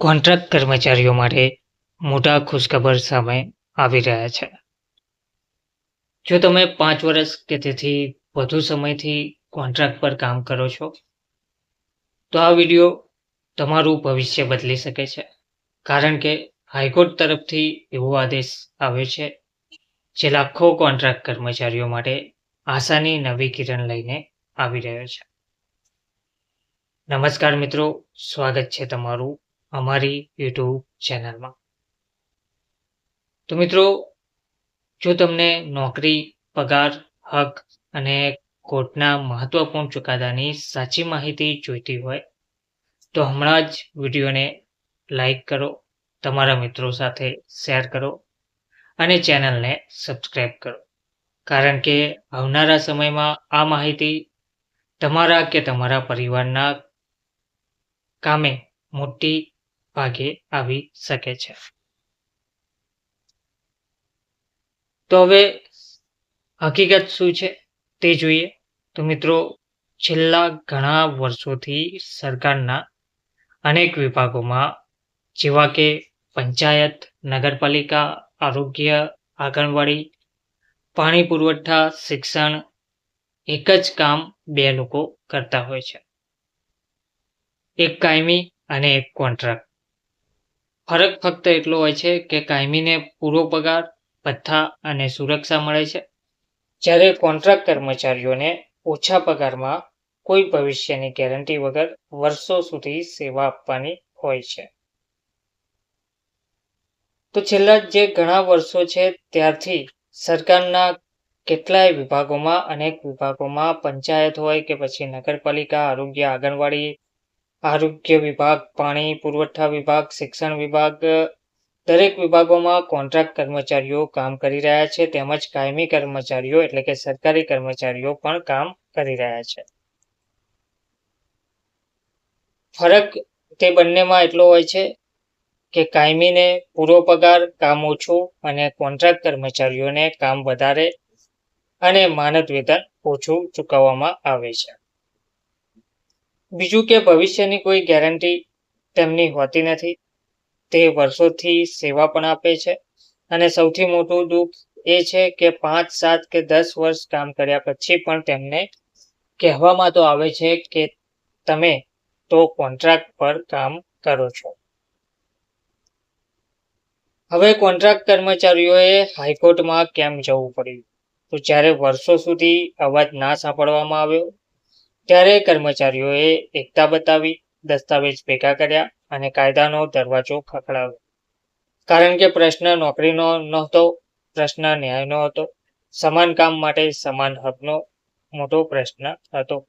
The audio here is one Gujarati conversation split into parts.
કોન્ટ્રાક્ટ કર્મચારીઓ માટે મોટા ખુશખબર સામે આવી રહ્યા છે. જો તમે પાંચ વર્ષ કે તેથી વધુ સમયથી કોન્ટ્રાક્ટ પર કામ કરો છો, તો આ વીડિયો તમારું ભવિષ્ય બદલી શકે છે. કારણ કે હાઈકોર્ટ તરફથી એવો આદેશ આવ્યો છે જે લાખો કોન્ટ્રાક્ટ કર્મચારીઓ માટે આશાની નવી કિરણ લઈને આવી રહ્યો છે. નમસ્કાર મિત્રો, સ્વાગત છે તમારું અમારી યુટ્યુબ ચેનલમાં. તો મિત્રો, જો તમને નોકરી, પગાર, હક અને કોર્ટના મહત્વપૂર્ણ ચુકાદાની સાચી માહિતી જોઈતી હોય, તો હમણાં જ વિડીયોને લાઈક કરો, તમારા મિત્રો સાથે શેર કરો અને ચેનલને સબસ્ક્રાઈબ કરો. કારણ કે આવનારા સમયમાં આ માહિતી તમારા કે તમારા પરિવારના કામે મોટી ભાગે આવી શકે છે. તો હવે હકીકત શું છે તે જોઈએ. તો મિત્રો, છેલ્લા ઘણા વર્ષોથી સરકારના અનેક વિભાગોમાં જેવા કે પંચાયત, નગરપાલિકા, આરોગ્ય, આંગણવાડી, પાણી પુરવઠા, શિક્ષણ, એક જ કામ બે લોકો કરતા હોય છે. એક કાયમી અને એક કોન્ટ્રાક્ટ. ફરક ફક્ત એટલો હોય છે કે કાયમીને પૂરો પગાર, ભથ્થા અને સુરક્ષા મળે છે. જ્યારે કોન્ટ્રાક્ટ કર્મચારીઓને ઓછા પગારમાં કોઈ ભવિષ્યની ગેરંટી વગર વર્ષો સુધી સેવા આપવાની હોય છે. તો છેલ્લા જે ઘણા વર્ષો છે ત્યારથી સરકારના કેટલાય વિભાગોમાં અનેક વિભાગોમાં પંચાયત હોય કે પછી નગરપાલિકા, આરોગ્ય, આંગણવાડી આરોગ્ય વિભાગ, પાણી પુરવઠા વિભાગ, શિક્ષણ વિભાગ, દરેક વિભાગોમાં કોન્ટ્રાક્ટ કર્મચારીઓ કામ કરી રહ્યા છે. તેમજ કાયમી કર્મચારીઓ એટલે કે સરકારી કર્મચારીઓ પણ કામ કરી રહ્યા છે. ફરક તે બંનેમાં એટલો હોય છે કે કાયમીને પૂરો પગાર કામ ઓછું અને કોન્ટ્રાક્ટ કર્મચારીઓને કામ વધારે અને માનદ વેતન ઓછું ચૂકવવામાં આવે છે. બીજું કે ભવિષ્યની કોઈ ગેરંટી તેમની હોતી નથી. તે વર્ષોથી સેવા પણ આપે છે. અને સૌથી મોટું દુઃખ એ છે કે પાંચ, સાત કે દસ વર્ષ કામ કર્યા પછી પણ તેમને કહેવામાં તો આવે છે કે તમે તો કોન્ટ્રાક્ટ પર કામ કરો છો. હવે કોન્ટ્રાક્ટ કર્મચારીઓએ હાઈકોર્ટમાં કેમ જવું પડ્યું? તો જ્યારે વર્ષો સુધી અવાજ ના સાંભળવામાં આવ્યો ત્યારે કર્મચારીઓએ એકતા બતાવી, દસ્તાવેજ ભેગા કર્યા અને કાયદાનો દરવાજો ખખડાવ્યો. કારણ કે પ્રશ્ન નોકરીનો નહોતો, પ્રશ્ન ન્યાયનો હતો, સમાન કામ માટે સમાન હકનો મોટો પ્રશ્ન હતો.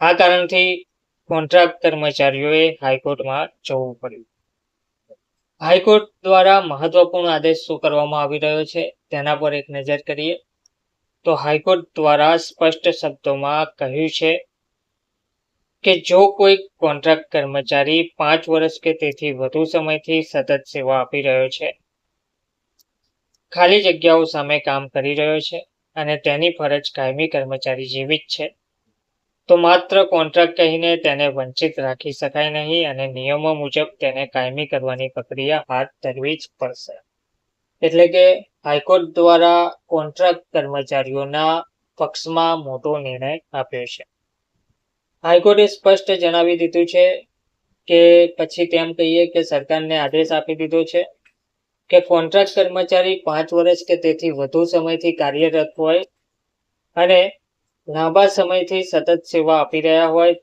આ કારણથી કોન્ટ્રાક્ટ કર્મચારીઓએ હાઈકોર્ટમાં જવું પડ્યું. હાઈકોર્ટ દ્વારા મહત્વપૂર્ણ આદેશ શું કરવામાં આવી રહ્યો છે તેના પર એક નજર કરીએ. તો હાઈકોર્ટ દ્વારા સ્પષ્ટ શબ્દોમાં કહ્યું છે કે જો કોઈ કોન્ટ્રાક્ટ કર્મચારી પાંચ વર્ષ કે તેથી વધુ સમયથી સતત સેવા આપી રહ્યો છે, ખાલી જગ્યાઓ સામે કામ કરી રહ્યો છે અને તેની ફરજ કાયમી કર્મચારી જેવી જ છે, તો માત્ર કોન્ટ્રાક્ટ કહીને તેને વંચિત રાખી શકાય નહીં અને નિયમો મુજબ તેને કાયમી કરવાની પ્રક્રિયા હાથ ધરવી જ પડશે. એટલે કે હાઈકોર્ટ દ્વારા કોન્ટ્રાક્ટ કર્મચારીઓના પક્ષમાં મોટો નિર્ણય આપ્યો છે. હાઈકોર્ટે સ્પષ્ટ જણાવી દીધું છે કે પછી તેમ કહીએ કે સરકારને આદેશ આપી દીધો છે કે કોન્ટ્રાક્ટ કર્મચારી પાંચ વર્ષ કે તેથી વધુ સમયથી કાર્યરત હોય અને લાંબા સમયથી સતત સેવા આપી રહ્યા હોય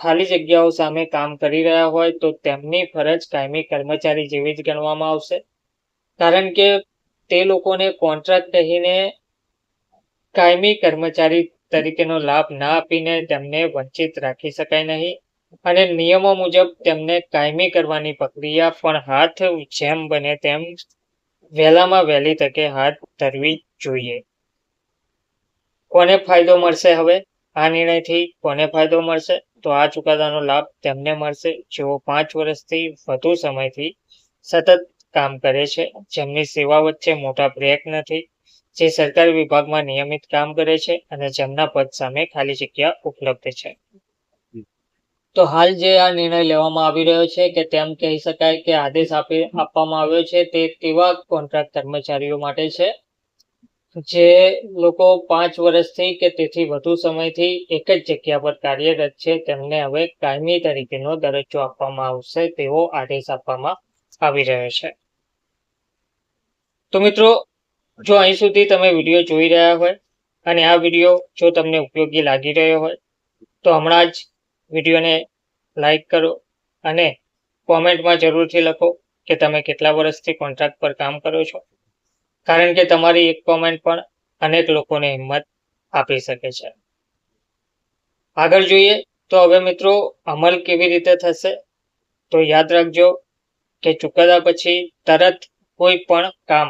ખાલી જગ્યાઓ સામે કામ કરી રહ્યા હોય, તો તેમની ફરજ કાયમી કર્મચારી જેવી જ ગણવામાં આવશે. કારણ કે તે લોકોને કોન્ટ્રાક્ટ કહીને કાયમી કર્મચારી તરીકેનો લાભ ના આપીને તેમને વંચિત રાખી શકાય નહીં. અને નિયમો મુજબ તેમને કાયમી કરવાની પ્રક્રિયા પણ હાથ જેમ બને તેમ વહેલામાં વહેલી તકે હાથ ધરવી જોઈએ. કોને ફાયદો મળશે હવે? આ નિર્ણયથી કોને ફાયદો મળશે? તો આ ચુકાદાનો લાભ તેમને મળશે. જેઓ પાંચ વર્ષથી વધુ સમયથી સતત કામ કરે છે. જેમની સેવા વચ્ચે મોટા બ્રેક નથી જે સરકારી વિભાગમાં નિયમિત કામ કરે છે અને જેમના પદ સામે ખાલી જગ્યા ઉપલબ્ધ છે. તો હાલ જે આ નિર્ણય લેવામાં આવી રહ્યો છે કે તેમ કહી શકાય કે આદેશ આપી, આપવામાં આવ્યો છે તે તેવા કોન્ટ્રાક્ટ કર્મચારીઓ માટે છે. જે લોકો પાંચ વર્ષથી કે તેથી વધુ સમયથી એક જ જગ્યા પર કાર્યરત છે તેમને હવે કાયમી તરીકેનો દરજ્જો આપવામાં આવશે તેવો આદેશ આપવામાં આવી રહ્યો છે. તો મિત્રો, જો અહીં સુધી તમે વીડિયો જોઈ રહ્યા હોય અને આ વીડિયો જો તમને ઉપયોગી લાગી રહ્યો હોય, તો હમણાં જ વિડીયોને લાઈક કરો અને કોમેન્ટમાં જરૂરથી લખો કે તમે કેટલા વર્ષથી કોન્ટ્રાક્ટ પર કામ કરો છો. કારણ કે તમારી એક કોમેન્ટ પણ અનેક લોકોને હિંમત આપી શકે છે. આગળ જોઈએ તો હવે મિત્રો, અમલ કેવી રીતે થશે? તો યાદ રાખજો કે ચુકાદા પછી તરત કોઈ પણ કામ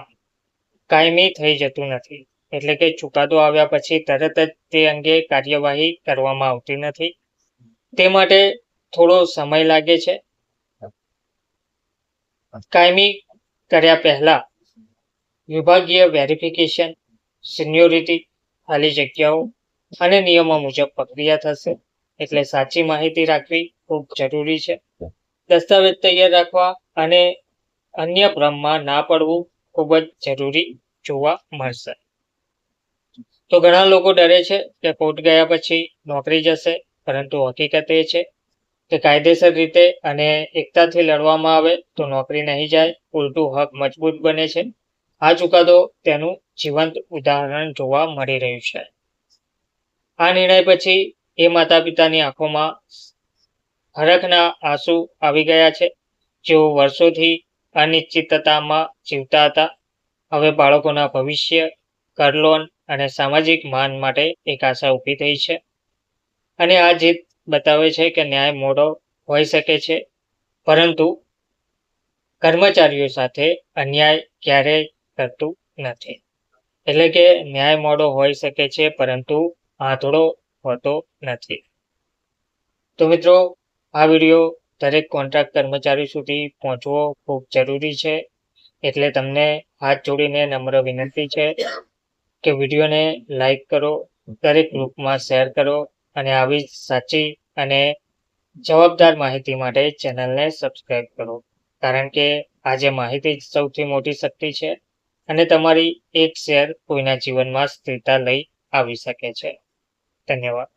કાયમી થઈ જતું નથી. એટલે કે ચુકાદો આવ્યા પછી તરત જ તે અંગે કાર્યવાહી કરવામાં આવતી નથી. તે માટે થોડો સમય લાગે છે. કાયમી કર્યા પહેલા વિભાગીય વેરિફિકેશન, સિન્યોરિટી, ખાલી જગ્યાઓ અને નિયમો મુજબ પ્રક્રિયા થશે. એટલે સાચી માહિતી રાખવી ખૂબ જરૂરી છે. દસ્તાવેજ તૈયાર રાખવા અને અન્ય ભ્રમમાં ના પડવું ખૂબ જ જરૂરી જોવા મળશે. તો ઘણા લોકો ડરે છે કે કોર્ટ ગયા પછી નોકરી જશે, પરંતુ હકીકત એ છે કે કાયદેસર રીતે અને એકતાથી લડવામાં આવે તો નોકરી નહીં જાય, ઉલટું હક મજબૂત બને છે. આ ચુકાદો તેનું જીવંત ઉદાહરણ જોવા મળી રહ્યું છે. આ નિર્ણય પછી એ માતા પિતાની આંખોમાં હરખના આંસુ આવી ગયા છે. જેઓ વર્ષોથી અનિશ્ચિતતામાં જીવતા હતા. હવે બાળકોના ભવિષ્ય ઘર લોન અને સામાજિક માન માટે એક આશા ઊભી થઈ છે. અને આ જીત બતાવે છે કે ન્યાય મોડો હોઈ શકે છે. પરંતુ કર્મચારીઓ સાથે અન્યાય ક્યારેય કરતું નથી. એટલે કે ન્યાય મોડો હોઈ શકે છે, પરંતુ આંધળો હોતો નથી. તો મિત્રો, આ વીડિયો દરેક કોન્ટ્રાક્ટ કર્મચારી સુધી પહોંચવો ખૂબ જરૂરી છે. એટલે તમને હાથ જોડીને નમ્ર વિનંતી છે કે વિડીયોને લાઈક કરો, દરેક ગ્રુપમાં શેર કરો અને આવી સાચી અને જવાબદાર માહિતી માટે ચેનલને સબસ્ક્રાઈબ કરો. કારણ કે આજે માહિતી સૌથી મોટી શક્તિ છે અને તમારી એક શેર કોઈના જીવનમાં સ્થિરતા લઈ આવી શકે છે. ધન્યવાદ.